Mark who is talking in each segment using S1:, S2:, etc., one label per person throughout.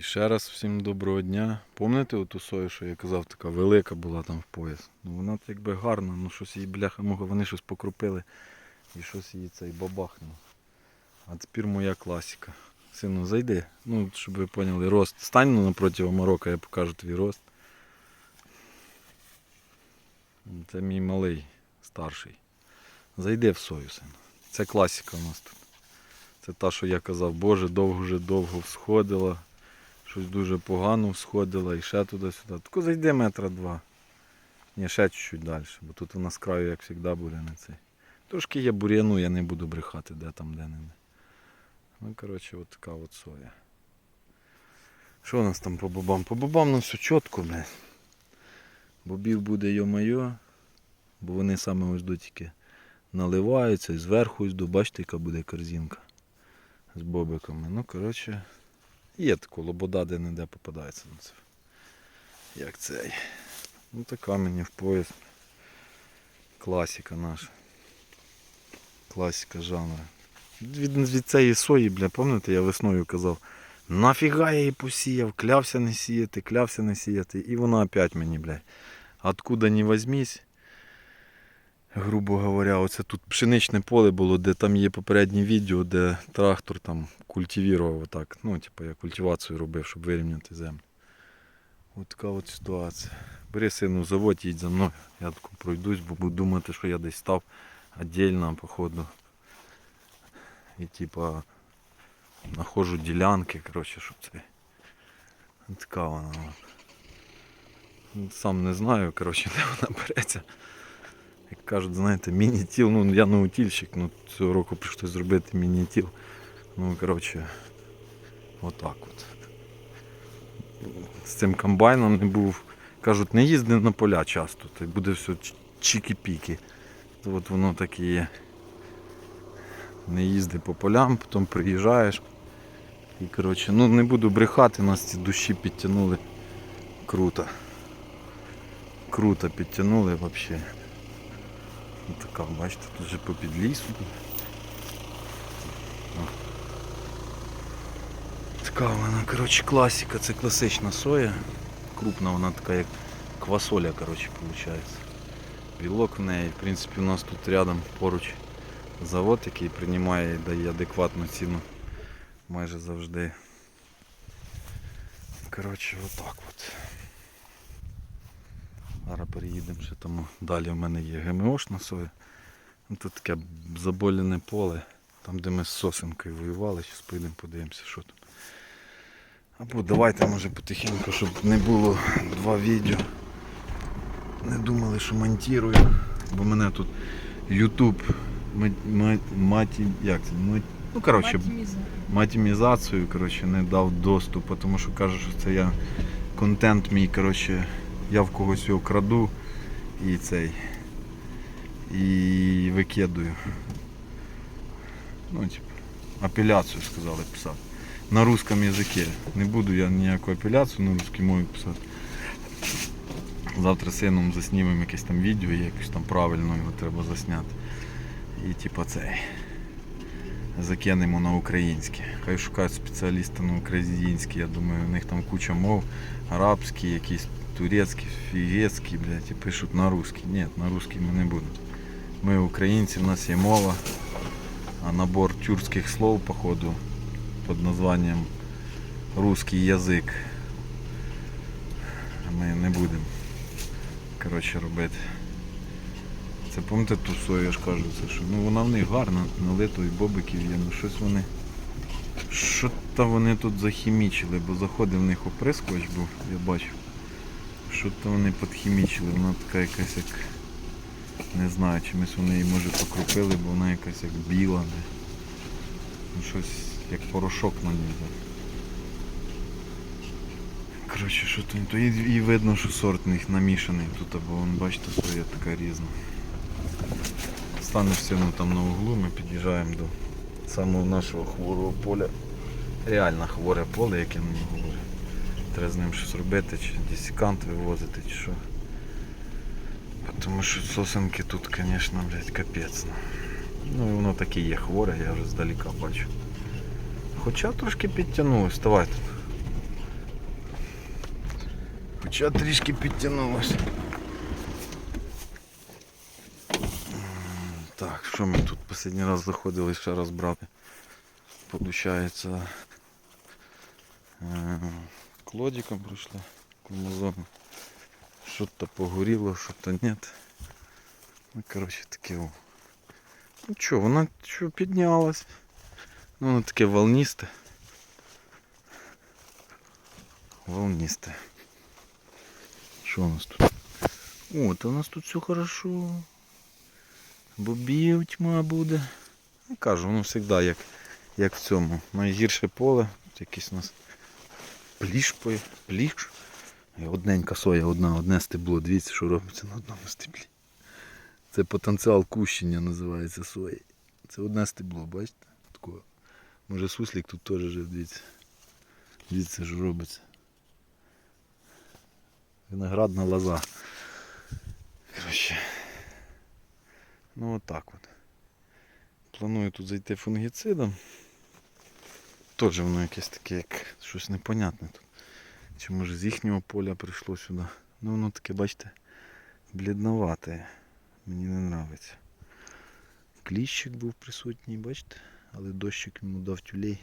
S1: І ще раз всім доброго дня. Пам'ятаєте оту сою, що я казав, така велика була там в пояс. Ну вона якби гарна, ну щось її бляха муха, вони щось покрупили і щось її цей бабахнуло. А тепер моя класика. Сину, зайди. Ну, щоб ви поняли, рост. Стань ну, напроти Марока, я покажу твій рост. Це мій малий, старший. Зайди в сою, сину. Це класика у нас тут. Це та, що я казав, боже, довго вже довго всходила. Щось дуже погано всходила і ще туди-сюди. Тако зайди метра два. Ні, ще чуть-чуть далі, бо тут у нас краю, як завжди, буде не цей. Трошки є бур'яну, я не буду брехати, де там, де не. Ну, коротше, от така от соя. Що у нас там по бобам? По бобам ну все чітко, блядь. Бобів буде йо-майо, бо вони саме ось до тільки наливаються і зверху ось до, бачите, яка буде корзинка з бобиками. Ну, коротше, є тако лобода, де не де попадається. Як цей. Ну така мені в пояс. Класика наша. Класика жанру. Від, від цієї сої, бля, пам'ятаєте, я весною казав, нафіга я її посіяв, клявся не сіяти, клявся не сіяти. І вона опять мені, бля. Откуда не возьмись, грубо говоря, оце тут пшеничне поле було, де там є попереднє відео, де трактор там культивував отак. Ну, типу, я культивацію робив, щоб вирівняти землю. От така от ситуація. Бери сину, заводь, їдь за мною. Я тако пройдусь, бо буду думати, що я десь став віддільно, походу. І типа знаходжу ділянки, коротше, щоб це. Така вона. Сам не знаю, коротше, де вона береться. Як кажуть, знаєте, міні-тіл, ну я наутільщик, ну цього року прийшлося зробити міні-тіл. Ну, коротше, отак от. З цим комбайном не був. Кажуть, не їзди на поля часто, то буде все чікі-піки. От воно так і є. Не їзди по полям, потім приїжджаєш. І коротше, ну не буду брехати, нас ці душі підтягнули. Круто. Круто підтягнули взагалі. Така, бачите, тут вже по підлісу. О. Така вона, коротше, класика, це класична соя. Крупна вона така як квасоля, коротше, виходить. Білок в неї, в принципі, у нас тут рядом поруч завод, який приймає і дає адекватну ціну майже завжди. Коротше, отак от. Зараз переїдемо ще тому. Далі в мене є ГМОшна соя. Ну, Тут таке заболене поле, там де ми з сосенкою воювали, зараз поїдемо подивимося, що тут. Або давайте може потихеньку, щоб не було два відео. Не думали, що монтірую, бо мене тут YouTube ма- ма- маті, як це? Ну, коротше, матімізацію коротше, не дав доступу, тому що каже, що це я контент мій, коротше, я в когось його краду і цей. І викидаю. Ну, типу, апеляцію сказали писати. На русском язикі. Не буду я ніяку апеляцію на русській мові писати. Завтра сином заснімемо якесь там відео, якось там правильно його треба засняти. І типу цей закинемо на українське. Хай шукають спеціаліста на українське. Я думаю, у них там куча мов. Арабський, якийсь турецький, фігецький, блядь, і пишуть на русский. Ні, на русский ми не будемо. Ми українці, у нас є мова, а набор тюркських слов, походу, під названням русский язик. Ми не будемо коротше, робити. Це пам'ятаєте ту сою, я ж кажу, це що. Ну вона в них гарна, налито і бобиків є, ну щось вони. Що то вони тут захімічили, бо заходив в них оприскувач був, я бачив. Що то вони підхімічили, вона така якась як. Не знаю, чимось вони її може покропили, бо вона якась як біла. Не. Ну, щось як порошок на ній. Коротше, що то, то і, і видно, що сорт них намішаний тут, бо вон, бачите, своя така різна. Станеш сину там на углу, ми під'їжджаємо до самого нашого хворого поля. Реально хворе поле, яке мені говорить. Треба з ним щось робити, чи десікант вивозити, чи що. Тому що сосенки тут, звісно, блядь, капець. ну. Ну і воно таке є хворе, я вже здаліка бачу. Хоча трошки підтягнулось, давай тут. Хоча трішки підтягнулося. Так, що ми тут останній раз заходили, ще раз брати. Получається клодиком пройшли кромозону. Що-то погоріло, що-то нет. Ну, коротше, таке. о. Ну що, вона що, піднялась. Ну, воно таке волнисте. Волнисте. Що у нас тут? О, то у нас тут все хорошо. Бобів тьма буде. Ну, кажу, воно завжди як, як в цьому. Найгірше поле. Якийсь у нас пліш, пліш. Одненька соя, одна, одне стебло. Дивіться, що робиться на одному стеблі. Це потенціал кущення називається сої. Це одне стебло, бачите? Такого. Може суслік тут теж жив, дивіться. Дивіться, що робиться. Виноградна лоза. Коротше. Ну отак от. Планую тут зайти фунгіцидом. Теж воно якесь таке, як щось непонятне тут. Чи може з їхнього поля прийшло сюди. Ну воно таке, бачите, блідновате. Мені не подобається. Кліщик був присутній, бачите? Але дощик йому дав тюлей.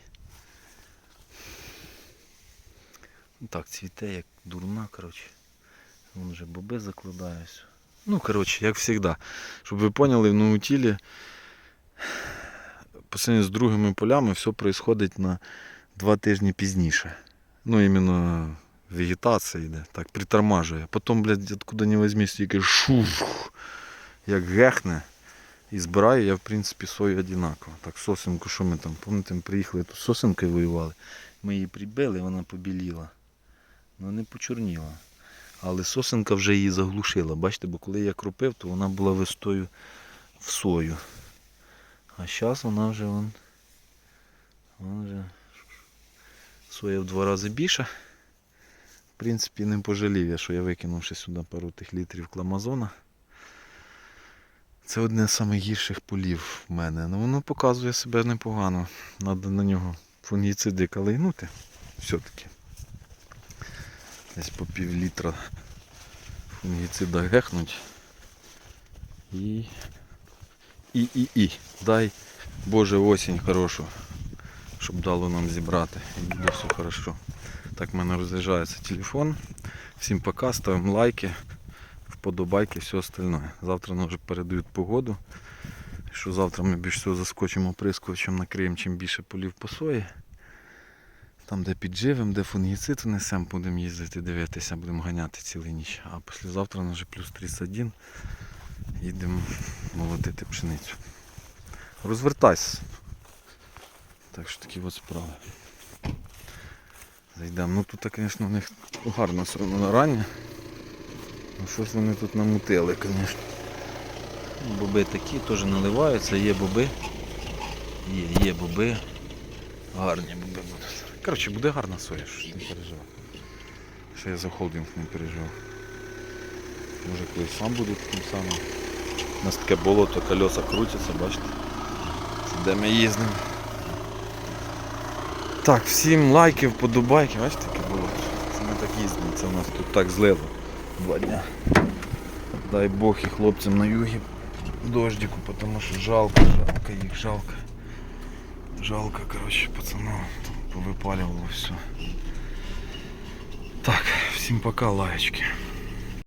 S1: Ну Так, цвіте як дурна, коротше. Вон вже боби закладаюсь. Ну, коротше, як завжди. Щоб ви поняли, в наутілі по з другими полями все происходить на два тижні пізніше. Ну, іменно вегетація йде, так, притормажує. Потім, блядь, откуда не візьмись, тільки шух, як гехне. І збираю я, в принципі, сою одинаково. Так, сосенку, що ми там, пам'ятаєте, ми приїхали тут сосенкою воювали. Ми її прибили, вона побіліла. Ну не почорніла. Але сосенка вже її заглушила. Бачите, бо коли я кропив, то вона була вистою в сою. А зараз вона вже вон, вона вже соя в два рази більша. В принципі, не пожалів я, що я викинув ще сюди пару тих літрів кламазона. Це одне з найгірших полів в мене. Ну воно показує себе непогано. Треба на нього фунгіциди калейнути. Все-таки. Десь по пів літра фунгіцида гехнуть. І. І, і, і. Дай Боже осінь хорошу, щоб дало нам зібрати. І буде все хорошо. Так в мене розряджається телефон. Всім пока, ставимо лайки, вподобайки, все остальне. Завтра нам вже передають погоду. Що завтра ми більш всього заскочимо прискувачем, накриємо чим більше полів по сої. Там, де підживем, де фунгіцид несемо, будемо їздити, дивитися, будемо ганяти цілу ніч. А післязавтра вже плюс 31 їдемо молотити пшеницю. Розвертайся. Так що такі от справи. Зайдемо. Ну тут, звісно, у них гарно все одно на. Ну щось вони тут намутили, звісно. Боби такі теж наливаються, є боби. Є, є боби. Гарні боби будуть. Коротше, буде гарна соя, що ж не переживай. Що я за холдинг не переживав. Може колись сам буду таким самим. У нас таке болото, колеса крутяться, бачите? Де ми їздимо. Так, всім лайків, подобайки, бачите, таке болото. Це ми так їздимо, це у нас тут так злило два дня. Дай Бог і хлопцям на югі дождику, тому що жалко, жалко їх, жалко. Жалко, коротше, пацанам повипалювало все. Так, всім пока, лаєчки.